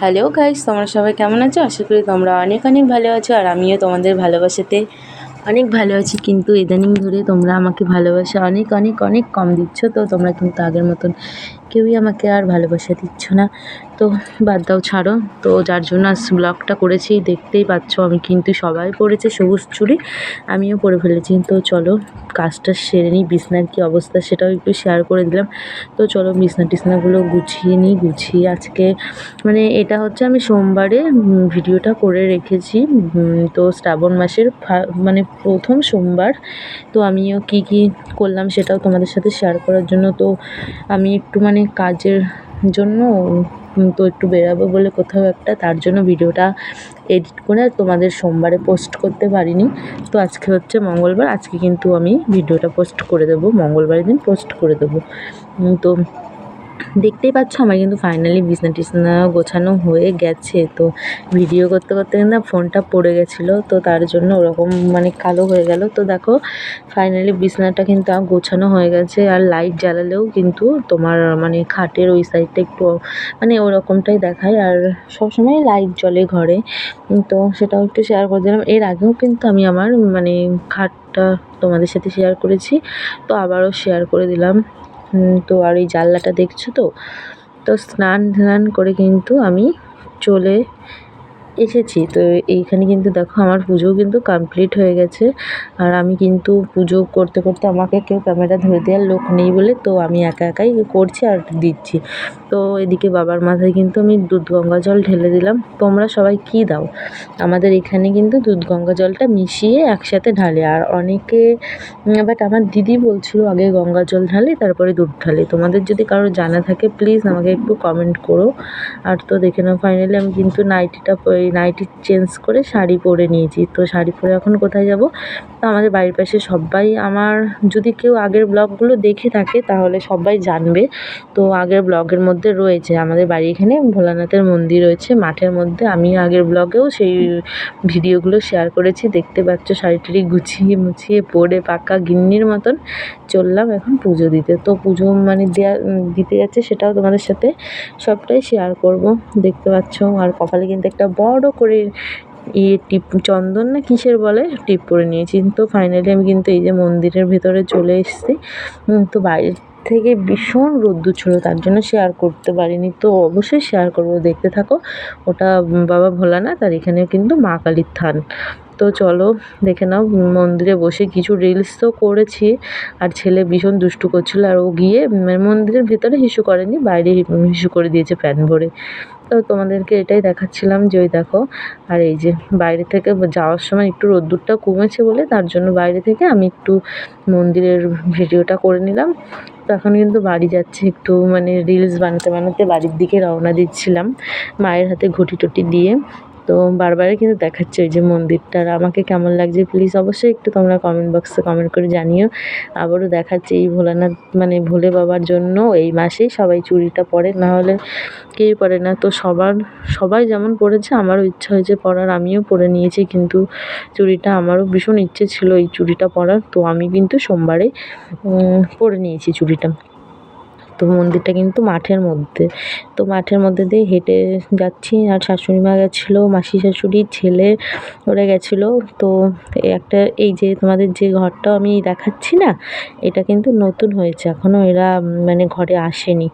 Hello guys তোমরা সবাই কেমন আছো? আশা করি তোমরা অনেক অনেক ভালো আছো, আর আমিও তোমাদের ভালোবাসাতে অনেক ভালো আছি। কিন্তু ইদানিং ধরে তোমরা আমাকে ভালোবাসা অনেক অনেক অনেক কম দিচ্ছ, তো তোমরা কিন্তু আগের মতন কেউই আমাকে আর ভালোবাসা দিচ্ছ না। তো বাদ দাও, ছাড়ো। তো যার জন্য আজ ব্লগটা করেছি, দেখতেই পাচ্ছ আমি কিন্তু সবাই পরেছে সবুজ চুড়ি, আমিও পরে ফেলেছি। তো চলো, কাজটা সেরে নিই। বিছনার কী অবস্থা সেটাও একটু শেয়ার করে দিলাম। তো চলো, বিছনা টিছনাগুলো গুছিয়ে নিই, গুছিয়ে আজকে মানে এটা হচ্ছে আমি সোমবারে ভিডিওটা করে রেখেছি। তো শ্রাবণ মাসের মানে প্রথম সোমবার। তো আমিও কি কি করলাম সেটাও তোমাদের সাথে শেয়ার করার জন্য। তো আমি একটু মানে কাজের জন্য তো একটু বেরাবো বলে কোথাও একটা, তার জন্য ভিডিওটা এডিট করে তোমাদের সোমবারে পোস্ট করতে পারিনি। তো আজকে হচ্ছে মঙ্গলবার, আজকে কিন্তু আমি ভিডিওটা পোস্ট করে দেবো, মঙ্গলবারের দিন পোস্ট করে দেবো। তো দেখতেই পাচ্ছ আমার কিন্তু ফাইনালি বিছনা টিছনা গোছানো হয়ে গেছে। তো ভিডিও করতে করতে কিন্তু ফোনটা পড়ে গেছিল, তো তার জন্য ওরকম মানে কালো হয়ে গেল। তো দেখো ফাইনালি বিছনাটা কিন্তু গোছানো হয়ে গেছে আর লাইট জ্বালালেও কিন্তু তোমার মানে খাটের ওই সাইডটা একটু মানে ওরকমটাই দেখায়। আর সবসময় লাইট জ্বলে ঘরে। তো সেটাও একটু শেয়ার করে দিলাম। এর আগেও কিন্তু আমি আমার মানে খাটটা তোমাদের সাথে শেয়ার করেছি, তো আবারও শেয়ার করে দিলাম। তো আর ওই জানলাটা দেখছ তো? তো স্নান ধ্যান করে কিন্তু আমি চলে এসেছি। তো এইখানে কিন্তু দেখো আমার পুজোও কিন্তু কমপ্লিট হয়ে গেছে। আর আমি কিন্তু পুজো করতে করতে আমাকে কেউ ক্যামেরা ধরে দেওয়ার লোক নেই বলে তো আমি একা একাই করছি আর দিচ্ছি। তো এদিকে বাবার মাথায় কিন্তু আমি দুধ গঙ্গা জল ঢেলে দিলাম। তোমরা সবাই কী দাও? আমাদের এখানে কিন্তু দুধ গঙ্গা জলটা মিশিয়ে একসাথে ঢালে। আর অনেকে বাট আমার দিদি বলছিল আগে গঙ্গা জল ঢালে, তারপরে দুধ ঢালে। তোমাদের যদি কারও জানা থাকে প্লিজ আমাকে একটু কমেন্ট করো। আর তো দেখে নাও ফাইনালি আমি কিন্তু নাইটিটা এই নাইটি চেঞ্জ করে শাড়ি পরে নিয়েছি। তো শাড়ি পরে এখন কোথায় যাব? তো আমাদের বাড়ির পাশে সবাই আমার, যদি কেউ আগের ব্লগগুলো দেখে থাকে তাহলে সবাই জানবে। তো আগের ব্লগের মধ্যে রয়েছে আমাদের বাড়ি এখানে ভোলানাথের মন্দির রয়েছে। মাঠের মধ্যে আমি আগের ব্লগেও সেই ভিডিওগুলো শেয়ার করেছি। দেখতে পাচ্ছ শাড়ি টাড়ি গুছিয়ে মুছিয়ে পরে পাকা গিন্নির মতন চললাম এখন পুজো দিতে। তো পুজো মানে দেওয়া দিতে যাচ্ছে সেটাও তোমাদের সাথে সবটাই শেয়ার করব। দেখতে পাচ্ছ আর কপালে কিন্তু একটা বড় করে ইয়ে টিপ, চন্দন না কিসের বলে, টিপ করে নিয়েছি। তো ফাইনালি আমি কিন্তু এই যে মন্দিরের ভেতরে চলে এসেছি। তো বাইরের থেকে ভীষণ রোদ্দুর ছিল, তার জন্য শেয়ার করতে পারিনি। তো অবশ্যই শেয়ার করব, দেখতে থাকো। ওটা বাবা ভোলানাথ আর এখানে কিন্তু মা কালীর থান। তো চলো, দেখে নাও, মন্দিরে বসে কিছু রিলস তো করেছি। আর ছেলে ভীষণ দুষ্টু করছিল, আর ও গিয়ে মন্দিরের ভেতরে হিসু করেনি, বাইরে হিসু করে দিয়েছে প্যান ভরে। তো তোমাদেরকে এটাই দেখাচ্ছিলাম যে ওই দেখো, আর এই যে বাইরে থেকে যাওয়ার সময় একটু রোদ্দুরটা কমেছে বলে, তার জন্য বাইরে থেকে আমি একটু মন্দিরের ভিডিওটা করে নিলাম। তো এখন কিন্তু বাড়ি যাচ্ছে একটু মানে রিলস বানাতে বানাতে বাড়ির দিকে রওনা দিচ্ছিলাম মায়ের হাতে ঘটি টটি দিয়ে। তো বারবারই কিন্তু দেখাচ্ছে ওই যে মন্দিরটা। আর আমাকে কেমন লাগছে প্লিজ অবশ্যই একটু তোমরা কমেন্ট বক্সে কমেন্ট করে জানিও। আবারও দেখাচ্ছে এই ভোলানাথ মানে ভোলে বাবার জন্য এই মাসেই সবাই চুড়িটা পরে, না হলে কেউই পরে না। তো সবার, সবাই যেমন পরেছে, আমারও ইচ্ছা হয়েছে পরার, আমিও পরে নিয়েছি, কিন্তু চুড়িটা আমারও ভীষণ ইচ্ছে ছিল এই চুড়িটা পরার। তো আমি কিন্তু সোমবারে পরে নিয়েছি চুড়িটা। তো মন্দিরটা কিন্তু মাঠের মধ্যে। তো মাঠের মধ্যে দিয়ে হেঁটে যাচ্ছি আর শাশুড়ি মা গেছিল, মাসি শাশুড়ির ছেলে ওরা গেছিল। তো একটা এই যে তোমাদের যে ঘরটা আমি দেখাচ্ছি না, এটা কিন্তু নতুন হয়েছে এখনও এরা মানে ঘরে আসেনি।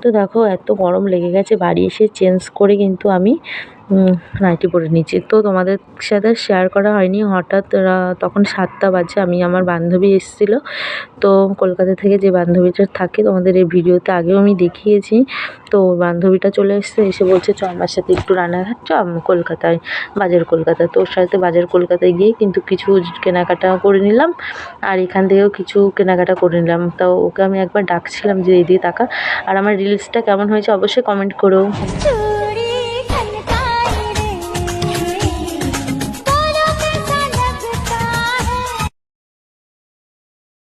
তো দেখো এত গরম লেগে গেছে, বাড়ি এসে চেঞ্জ করে কিন্তু আমি নাইটি পরে নিয়েছি তো তোমাদের সাথে শেয়ার করা হয়নি। হঠাৎ তখন সাতটা বাজে, আমি আমার বান্ধবী এসেছিল। তো কলকাতা থেকে যে বান্ধবীটা থাকে, তোমাদের এই ভিডিওতে আগেও আমি দেখিয়েছি। তো বান্ধবীটা চলে এসেছে, এসে বলছে, চ, আমার সাথে একটু রানাঘাট চ কলকাতায়, বাজার কলকাতা তো ওর সাথে বাজার কলকাতায় গিয়ে কিন্তু কিছু কেনাকাটা করে নিলাম। আর এখান থেকেও কিছু কেনাকাটা করে নিলাম। তো ওকে আমি একবার ডাকছিলাম যে এদিকে তাকা আর আমার রিলসটা কেমন হয়েছে, অবশ্যই কমেন্ট করো।